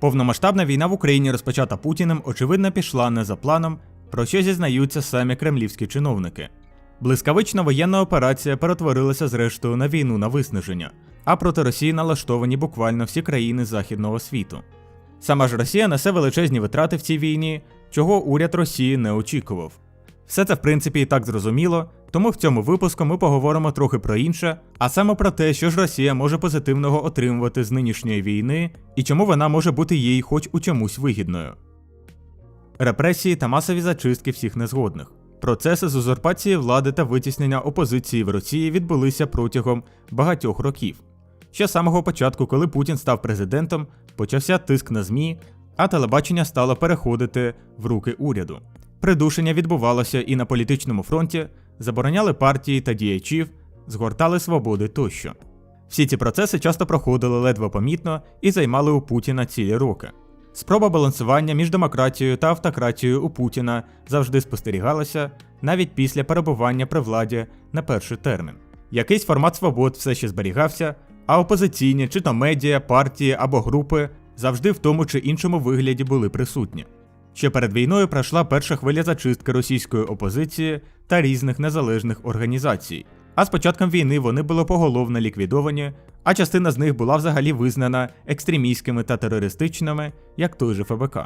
Повномасштабна війна в Україні, розпочата Путіним, очевидно пішла не за планом, про що зізнаються самі кремлівські чиновники. Блискавична воєнна операція перетворилася зрештою на війну на виснаження, а проти Росії налаштовані буквально всі країни Західного світу. Сама ж Росія несе величезні витрати в цій війні, чого уряд Росії не очікував. Все це в принципі і так зрозуміло, тому в цьому випуску ми поговоримо трохи про інше, а саме про те, що ж Росія може позитивного отримувати з нинішньої війни і чому вона може бути їй хоч у чомусь вигідною. Репресії та масові зачистки всіх незгодних. Процеси з узурпації влади та витіснення опозиції в Росії відбулися протягом багатьох років. Ще з самого початку, коли Путін став президентом, почався тиск на ЗМІ, а телебачення стало переходити в руки уряду. Придушення відбувалося і на політичному фронті, забороняли партії та діячів, згортали свободи тощо. Всі ці процеси часто проходили ледве помітно і займали у Путіна цілі роки. Спроба балансування між демократією та автократією у Путіна завжди спостерігалася навіть після перебування при владі на перший термін. Якийсь формат свобод все ще зберігався, а опозиційні чи то медіа, партії або групи завжди в тому чи іншому вигляді були присутні. Ще перед війною пройшла перша хвиля зачистки російської опозиції та різних незалежних організацій. А з початком війни вони були поголовно ліквідовані, а частина з них була взагалі визнана екстремістськими та терористичними, як той же ФБК.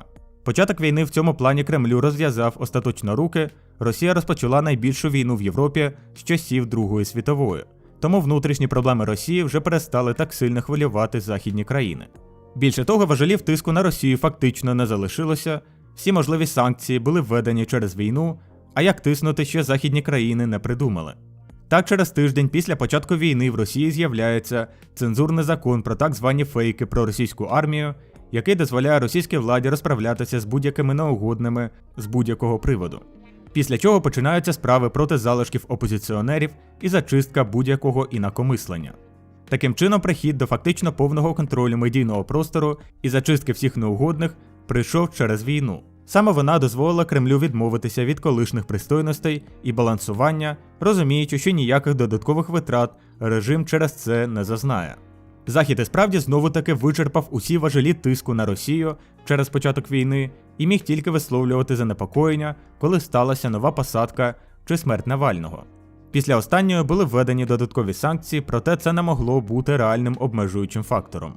Початок війни в цьому плані Кремлю розв'язав остаточно руки. Росія розпочала найбільшу війну в Європі з часів Другої світової. Тому внутрішні проблеми Росії вже перестали так сильно хвилювати західні країни. Більше того, важелів тиску на Росію фактично не залишилося, всі можливі санкції були введені через війну, а як тиснути ще західні країни не придумали. Так, через тиждень після початку війни в Росії з'являється цензурний закон про так звані фейки про російську армію, який дозволяє російській владі розправлятися з будь-якими неугодними з будь-якого приводу. Після чого починаються справи проти залишків опозиціонерів і зачистка будь-якого інакомислення. Таким чином, прихід до фактично повного контролю медійного простору і зачистки всіх неугодних прийшов через війну. Саме вона дозволила Кремлю відмовитися від колишніх пристойностей і балансування, розуміючи, що ніяких додаткових витрат режим через це не зазнає. Захід і справді знову таки вичерпав усі важелі тиску на Росію через початок війни і міг тільки висловлювати занепокоєння, коли сталася нова посадка чи смерть Навального. Після останньої були введені додаткові санкції, проте це не могло бути реальним обмежуючим фактором.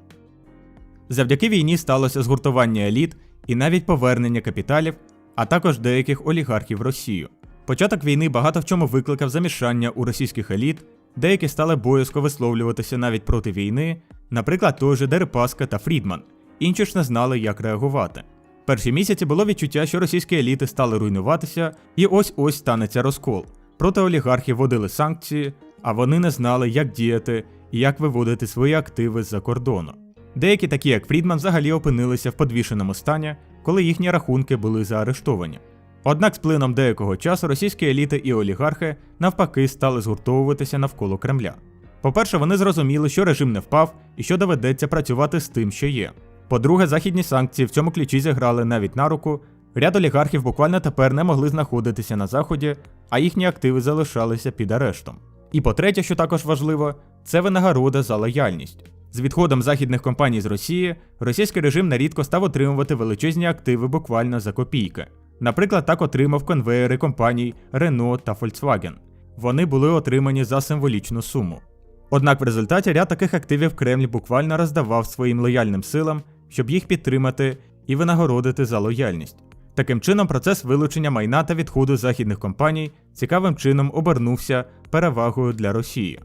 Завдяки війні сталося згуртування еліт і навіть повернення капіталів, а також деяких олігархів Росію. Початок війни багато в чому викликав замішання у російських еліт, деякі стали боязко висловлюватися навіть проти війни, наприклад, той же Дерипаска та Фрідман, інші ж не знали, як реагувати. Перші місяці було відчуття, що російські еліти стали руйнуватися, і ось ось станеться розкол. Проти олігархів вводили санкції, а вони не знали, як діяти і як виводити свої активи з-за кордону. Деякі, такі як Фрідман, взагалі опинилися в подвішеному стані, коли їхні рахунки були заарештовані. Однак з плином деякого часу російські еліти і олігархи навпаки стали згуртовуватися навколо Кремля. По-перше, вони зрозуміли, що режим не впав і що доведеться працювати з тим, що є. По-друге, західні санкції в цьому ключі зіграли навіть на руку. Ряд олігархів буквально тепер не могли знаходитися на заході, а їхні активи залишалися під арештом. І по-третє, що також важливо, це винагорода за лояльність. З відходом західних компаній з Росії російський режим нерідко став отримувати величезні активи буквально за копійки. Наприклад, так отримав конвеєри компаній Renault та Volkswagen. Вони були отримані за символічну суму. Однак в результаті ряд таких активів Кремль буквально роздавав своїм лояльним силам, щоб їх підтримати і винагородити за лояльність. Таким чином, процес вилучення майна та відходу західних компаній цікавим чином обернувся перевагою для Росії.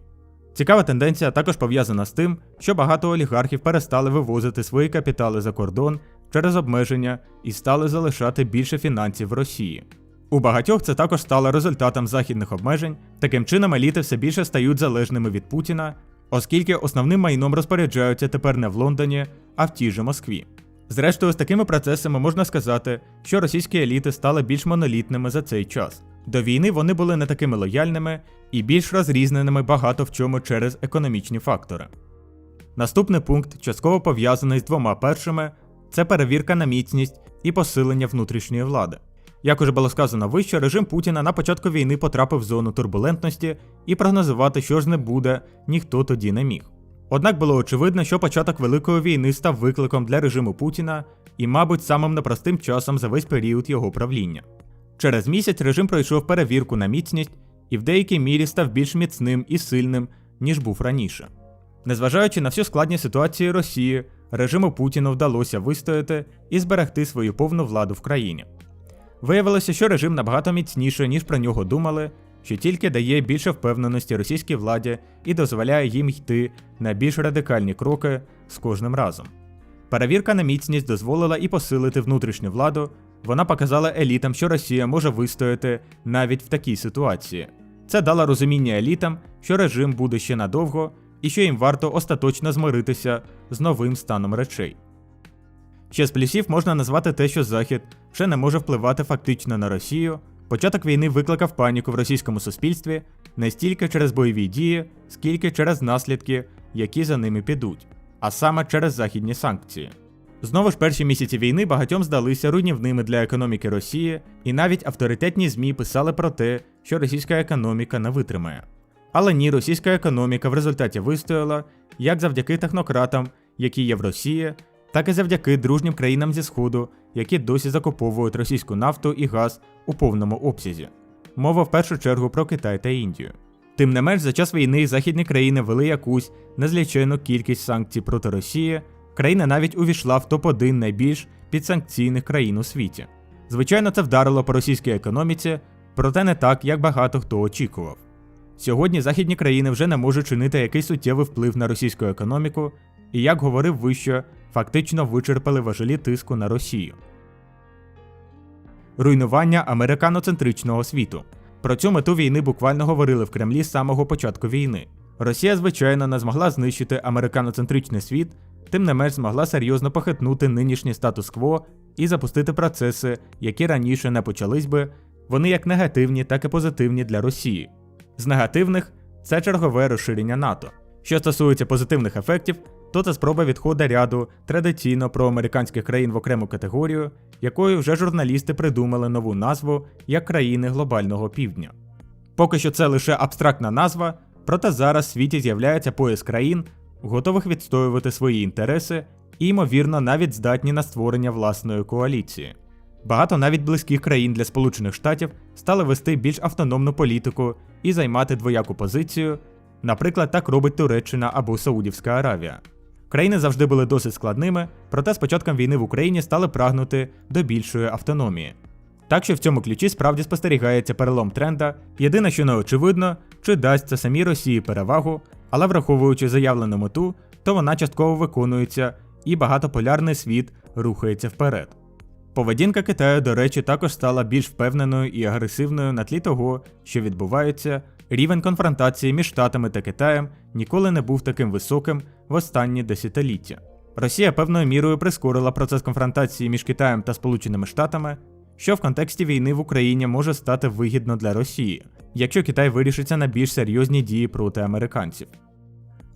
Цікава тенденція також пов'язана з тим, що багато олігархів перестали вивозити свої капітали за кордон через обмеження і стали залишати більше фінансів в Росії. У багатьох це також стало результатом західних обмежень, таким чином еліти все більше стають залежними від Путіна, оскільки основним майном розпоряджаються тепер не в Лондоні, а в тій же Москві. Зрештою, з такими процесами можна сказати, що російські еліти стали більш монолітними за цей час. До війни вони були не такими лояльними і більш розрізненими багато в чому через економічні фактори. Наступний пункт, частково пов'язаний з двома першими, це перевірка на міцність і посилення внутрішньої влади. Як уже було сказано вище, режим Путіна на початку війни потрапив в зону турбулентності і прогнозувати, що ж не буде, ніхто тоді не міг. Однак було очевидно, що початок Великої війни став викликом для режиму Путіна і, мабуть, самим непростим часом за весь період його правління. Через місяць режим пройшов перевірку на міцність і в деякій мірі став більш міцним і сильним, ніж був раніше. Незважаючи на всю складність ситуації Росії, режиму Путіна вдалося вистояти і зберегти свою повну владу в країні. Виявилося, що режим набагато міцніше, ніж про нього думали, що тільки дає більше впевненості російській владі і дозволяє їм йти на більш радикальні кроки з кожним разом. Перевірка на міцність дозволила і посилити внутрішню владу. Вона показала елітам, що Росія може вистояти навіть в такій ситуації. Це дало розуміння елітам, що режим буде ще надовго і що їм варто остаточно змиритися з новим станом речей. Ще з плюсів можна назвати те, що Захід вже не може впливати фактично на Росію. Початок війни викликав паніку в російському суспільстві не стільки через бойові дії, скільки через наслідки, які за ними підуть, а саме через західні санкції. Знову ж перші місяці війни багатьом здалися руйнівними для економіки Росії, і навіть авторитетні ЗМІ писали про те, що російська економіка не витримає. Але ні, російська економіка в результаті вистояла як завдяки технократам, які є в Росії, так і завдяки дружнім країнам зі Сходу, які досі закуповують російську нафту і газ у повному обсязі. Мова в першу чергу про Китай та Індію. Тим не менш, за час війни західні країни вели якусь незлічену кількість санкцій проти Росії. Країна навіть увійшла в топ-1 найбільш підсанкційних країн у світі. Звичайно, це вдарило по російській економіці, проте не так, як багато хто очікував. Сьогодні західні країни вже не можуть чинити якийсь суттєвий вплив на російську економіку, і, як говорив вище, фактично вичерпали важелі тиску на Росію. Руйнування американоцентричного світу. Про цю мету війни буквально говорили в Кремлі з самого початку війни. Росія, звичайно, не змогла знищити американоцентричний світ, тим не менш змогла серйозно похитнути нинішній статус-кво і запустити процеси, які раніше не почались би, вони як негативні, так і позитивні для Росії. З негативних це чергове розширення НАТО. Що стосується позитивних ефектів, то це спроба відходу ряду традиційно проамериканських країн в окрему категорію, якою вже журналісти придумали нову назву як країни глобального півдня. Поки що це лише абстрактна назва, проте зараз в світі з'являється пояс країн, готових відстоювати свої інтереси і, ймовірно, навіть здатні на створення власної коаліції. Багато навіть близьких країн для Сполучених Штатів стали вести більш автономну політику і займати двояку позицію. Наприклад, так робить Туреччина або Саудівська Аравія. Країни завжди були досить складними, проте з початком війни в Україні стали прагнути до більшої автономії. Так що в цьому ключі справді спостерігається перелом тренда. Єдине, що не очевидно, чи дасть це самій Росії перевагу, але враховуючи заявлену мету, то вона частково виконується і багатополярний світ рухається вперед. Поведінка Китаю, до речі, також стала більш впевненою і агресивною на тлі того, що відбувається. Рівень конфронтації між Штатами та Китаєм ніколи не був таким високим в останні десятиліття. Росія певною мірою прискорила процес конфронтації між Китаєм та Сполученими Штатами, що в контексті війни в Україні може стати вигідно для Росії, якщо Китай вирішиться на більш серйозні дії проти американців.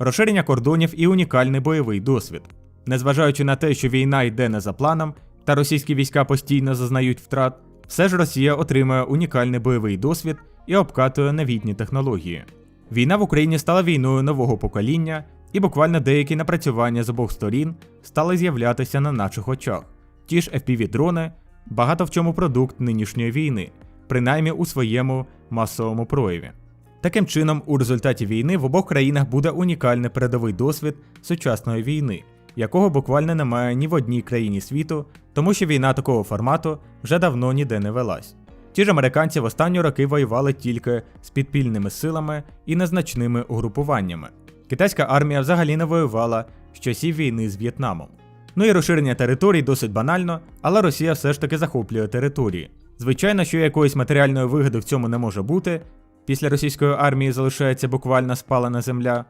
Розширення кордонів і унікальний бойовий досвід. Незважаючи на те, що війна йде не за планом, та російські війська постійно зазнають втрат, все ж Росія отримує унікальний бойовий досвід і обкатує новітні технології. Війна в Україні стала війною нового покоління, і буквально деякі напрацювання з обох сторін стали з'являтися на наших очах. Ті ж FPV-дрони, багато в чому продукт нинішньої війни, принаймні у своєму масовому прояві. Таким чином, у результаті війни в обох країнах буде унікальний передовий досвід сучасної війни, якого буквально немає ні в одній країні світу, тому що війна такого формату вже давно ніде не велась. Ті ж американці в останні роки воювали тільки з підпільними силами і незначними угрупуваннями. Китайська армія взагалі не воювала з часів війни з В'єтнамом. Ну і розширення територій досить банально, але Росія все ж таки захоплює території. Звичайно, що якоїсь матеріальної вигоди в цьому не може бути. Після російської армії залишається буквально спалена земля,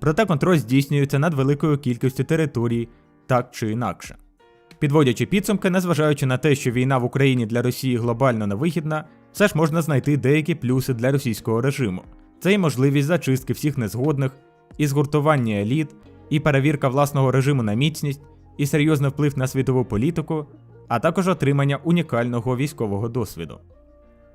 проте контроль здійснюється над великою кількістю територій, так чи інакше. Підводячи підсумки, незважаючи на те, що війна в Україні для Росії глобально невигідна, все ж можна знайти деякі плюси для російського режиму. Це і можливість зачистки всіх незгодних, і згуртування еліт, і перевірка власного режиму на міцність, і серйозний вплив на світову політику, а також отримання унікального військового досвіду.